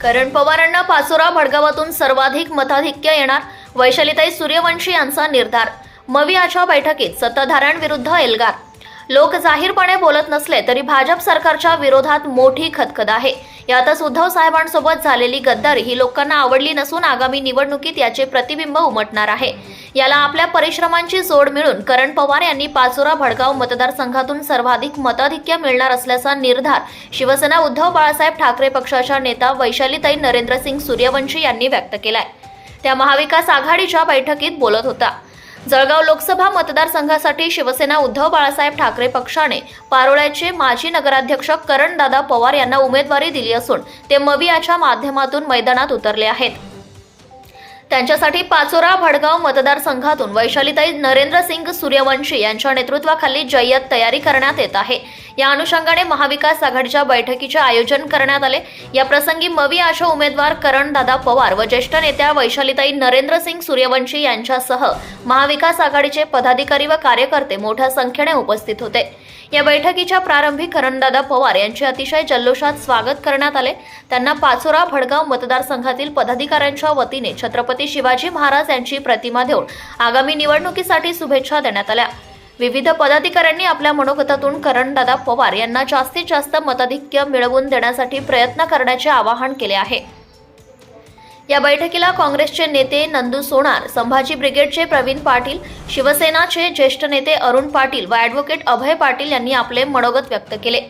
करण पवारांना पाचोरा भडगावातून सर्वाधिक मताधिक्य येणार वैशालीताई सूर्यवंशी यांचा निर्धार मवियाच्या बैठकीत सत्ताधाऱ्यांविरुद्ध एल्गार. लोक जाहीरपणे बोलत नसले तरी भाजप सरकारच्या विरोधात मोठी खदखद आहे. यातच उद्धव साहेबांसोबत झालेली गद्दारी ही लोकांना आवडली नसून आगामी निवडणुकीत याचे प्रतिबिंब उमटणार आहे. याला आपल्या परिश्रमांची जोड मिळून करण पवार यांनी पाचोरा भडगाव मतदारसंघातून सर्वाधिक मताधिक्य मिळणार असल्याचा निर्धार शिवसेना उद्धव बाळासाहेब ठाकरे पक्षाच्या नेता वैशालीताई नरेंद्रसिंग सूर्यवंशी यांनी व्यक्त केलाय. त्या महाविकास आघाडीच्या बैठकीत बोलत होता. जळगाव लोकसभा मतदारसंघासाठी शिवसेना उद्धव बाळासाहेब ठाकरे पक्षाने पारोळ्याचे माजी नगराध्यक्ष करणदादा पवार यांना उमेदवारी दिली असून ते मवियाच्या माध्यमातून मैदानात उतरले आहेत. त्यांच्यासाठी पाचोरा भडगाव मतदारसंघातून वैशालीताई नरेंद्रसिंग सूर्यवंशी यांच्या नेतृत्वाखाली जय्यत तयारी करण्यात येत आहे. या अनुषंगाने महाविकास आघाडीच्या बैठकीचे आयोजन करण्यात आले. या प्रसंगी मवी आशा उमेदवार करणदादा पवार व ज्येष्ठ नेत्या वैशालीताई नरेंद्रसिंग सूर्यवंशी यांच्यासह महाविकास आघाडीचे पदाधिकारी व कार्यकर्ते मोठ्या संख्येने उपस्थित होते. या बैठकीच्या प्रारंभी करणदादा पवार यांचे अतिशय जल्लोषात स्वागत करण्यात आले. त्यांना पाचोरा भडगाव मतदारसंघातील पदाधिकाऱ्यांच्या वतीने छत्रपती शिवाजी महाराज यांची प्रतिमा देऊन आगामी निवडणुकीसाठी शुभेच्छा देण्यात आल्या. विविध पदाधिकाऱ्यांनी आपल्या मनोगतातून करणदादा पवार यांना जास्तीत जास्त मताधिक्य मिळवून देण्यासाठी प्रयत्न करण्याचे आवाहन केले आहे. या बैठकीला काँग्रेसचे नेते नंदू सोनार संभाजी ब्रिगेडचे प्रवीण पाटील शिवसेनाचे ज्येष्ठ नेते अरुण पाटील व ॲडव्होकेट अभय पाटील यांनी आपले मनोगत व्यक्त केले.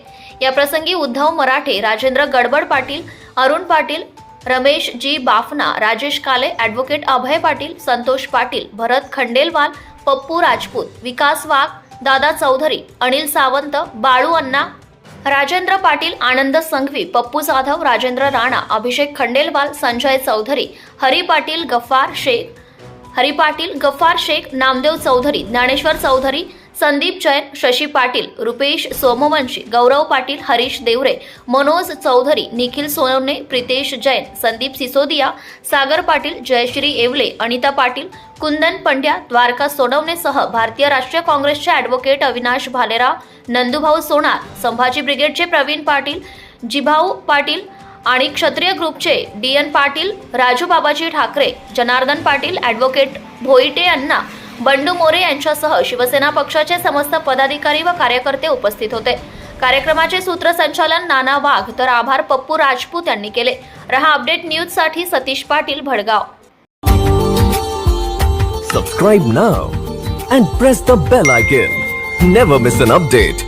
या प्रसंगी उद्धव मराठे राजेंद्र गडबड पाटील अरुण पाटील रमेश जी बाफना राजेश काले ॲडव्होकेट अभय पाटील संतोष पाटील भरत खंडेलवाल पप्पू राजपूत विकास वाघ दादा चौधरी अनिल सावंत बाळू अण्णा राजेंद्र पाटील आनंद संघवी पप्पू जाधव राजेंद्र राणा अभिषेक खंडेलवाल संजय चौधरी हरी पाटील गफ्फार शेख हरी पाटील गफ्फार शेख नामदेव चौधरी ज्ञानेश्वर चौधरी संदीप जैन शशी पाटील रुपेश सोमवंशी गौरव पाटील हरीश देवरे मनोज चौधरी निखिल सोनवणे प्रितेश जैन संदीप सिसोदिया सागर पाटील जयश्री येवले अनिता पाटील कुंदन पंड्या द्वारका सोनवणेसह भारतीय राष्ट्रीय काँग्रेसचे ॲडव्होकेट अविनाश भालेराव नंदुभाऊ सोनार संभाजी ब्रिगेडचे प्रवीण पाटील जिभाऊ पाटील आणि क्षत्रिय ग्रुपचे D N Patil Raju Babaji Thackeray Janardan Patil advocate Bhoite Anna Bandu More यांच्यासह शिवसेना पक्षाचे समस्त पदाधिकारी व कार्यकर्ते उपस्थित होते. कार्यक्रमाचे सूत्रसंचालन नाना वाघ तर आभार पप्पू राजपूत यांनी केले. रहा अपडेट न्यूजसाठी Satish Patil Bhadgaon. Subscribe now and press the bell icon never miss an update